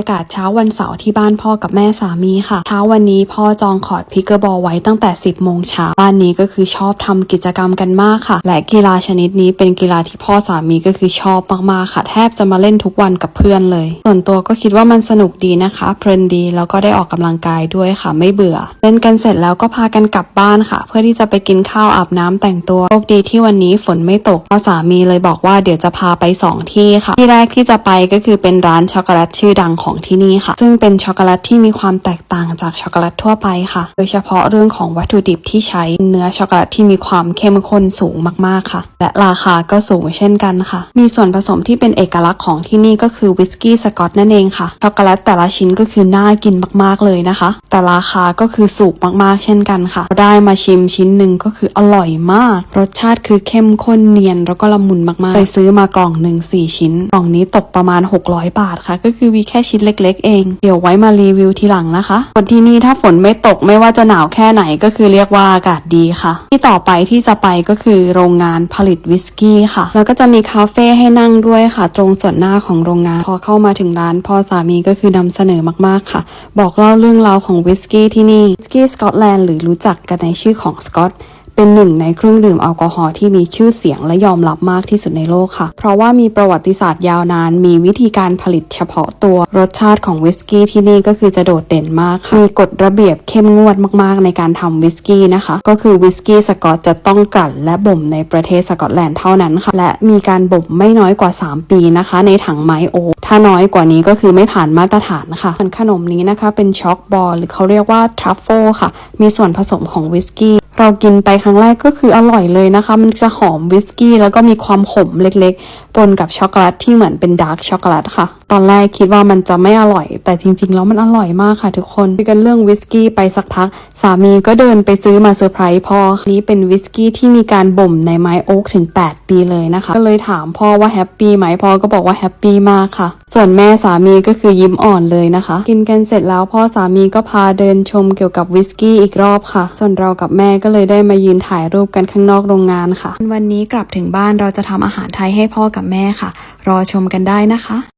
อากาศเช้าวันเสาร์ที่บ้านพ่อกับแม่สามีค่ะ เช้าวันนี้พ่อจองคอร์ดพิกเกอร์บอลไว้ตั้งแต่ 10 โมงเช้าบ้านนี้ก็คือชอบทำกิจกรรมกันมากค่ะ และกีฬาชนิดนี้เป็นกีฬาที่พ่อสามีก็คือชอบมากๆค่ะ แทบจะมาเล่นทุกวันกับเพื่อนเลย ส่วนตัวก็คิดว่ามันสนุกดีนะคะ เพลินดีแล้วก็ได้ออกกำลังกายด้วยค่ะ ไม่เบื่อ เล่นกันเสร็จแล้วก็พากันกลับบ้านค่ะ เพื่อที่จะไปกินข้าวอาบน้ำแต่งตัวโชคดีที่วันนี้ฝนไม่ตกพ่อสามีเลยบอกว่าเดี๋ยวจะพาไปสองที่ค่ะ ที่แรกที่จะไปก็คือเป็นร้านช็อกโกแลตชื่อดังของที่นี่ค่ะ ซึ่งเป็นช็อกโกแลตที่มีความแตกต่างจากช็อกโกแลตทั่วไปค่ะ โดยเฉพาะเรื่องของวัตถุดิบที่ใช้เนื้อช็อกโกแลตที่มีความเข้มข้นสูงมากๆค่ะ และราคาก็สูงเช่นกันค่ะ มีส่วนผสมที่เป็นเอกลักษณ์ของที่นี่ก็คือวิสกี้สกอตนั่นเองค่ะช็อกโกแลตแต่ละชิ้นก็คือน่ากินมากๆเลยนะคะ แต่ราคาก็คือสูงมากๆ เช่นกันค่ะ ได้มาชิมชิ้นหนึ่งก็คืออร่อยมาก รสชาติคือเข้มข้นเนียนแล้วก็ละมุนมากๆเคยซื้อมากล่องหนึ่งสี่ชิ้นกล่องนี้ตกประมาณ 600 บาทค่ะ ก็คือมีแค่ชิ้นเล็ก ๆ เอง เดี๋ยวไว้มารีวิวทีหลังนะคะคนที่นี่ถ้าฝนไม่ตกไม่ว่าจะหนาวแค่ไหนก็คือเรียกว่าอากาศดีค่ะ ที่ต่อไปที่จะไปก็คือโรงงานผลิตวิสกี้ค่ะ แล้วก็จะมีคาเฟ่ให้นั่งด้วยค่ะ ตรงส่วนหน้าของโรงงาน พอเข้ามาถึงร้านพ่อสามีก็คือนำเสนอมากๆค่ะ บอกเล่าเรื่องราวของวิสกี้ที่นี่วิสกี้สกอตแลนด์หรือรู้จักกันในชื่อของสกอต เป็นหนึ่งในเครื่องดื่มแอลกอฮอล์ที่มีชื่อเสียงและยอมรับมากที่สุดในโลกค่ะ เพราะว่ามีประวัติศาสตร์ยาวนาน มีวิธีการผลิตเฉพาะตัว รสชาติของวิสกี้ที่นี่ก็คือจะโดดเด่นมากค่ะมีกฎระเบียบเข้มงวดมาก ๆ ในการทำวิสกี้นะคะ ก็คือวิสกี้สกอตจะต้องกลั่นและบ่มในประเทศสกอตแลนด์เท่านั้นค่ะ และมีการบ่มไม่น้อยกว่า 3 ปีนะคะ ในถังไม้โอ๊กถ้าน้อยกว่านี้ก็คือไม่ผ่านมาตรฐานค่ะส่วนขนมนี้นะคะเป็นช็อกบอลหรือเขาเรียกว่าทรัฟเฟิลค่ะ มีส่วนผสมของวิสกี้เรากินไปครั้งแรกก็คืออร่อยเลยนะคะ มันจะหอมวิสกี้แล้วก็มีความขมเล็กๆปนกับช็อกโกแลตที่เหมือนเป็นดาร์กช็อกโกแลตค่ะ ตอนแรกคิดว่ามันจะไม่อร่อย แต่จริง ๆ แล้วมันอร่อยมากค่ะทุกคนคุยกันเรื่องวิสกี้ไปสักพัก สามีก็เดินไปซื้อมาเซอร์ไพรส์พ่อนี้เป็นวิสกี้ที่มีการบ่มในไม้โอ๊กถึง 8 ปีเลยนะคะ ก็เลยถามพ่อว่าแฮปปี้ไหมพ่อก็บอกว่าแฮปปี้มากค่ะ ส่วนแม่สามีก็คือยิ้มอ่อนเลยนะคะ กินกันเสร็จแล้วพ่อสามีก็พาเดินชมเกี่ยวกับวิสกี้อีกรอบค่ะ ส่วนเรากับแม่ก็เลยได้มายืนถ่ายรูปกันข้างนอกโรงงานค่ะ วันนี้กลับถึงบ้านเราจะทำอาหารไทยให้พ่อกับแม่ค่ะ รอชมกันได้นะคะ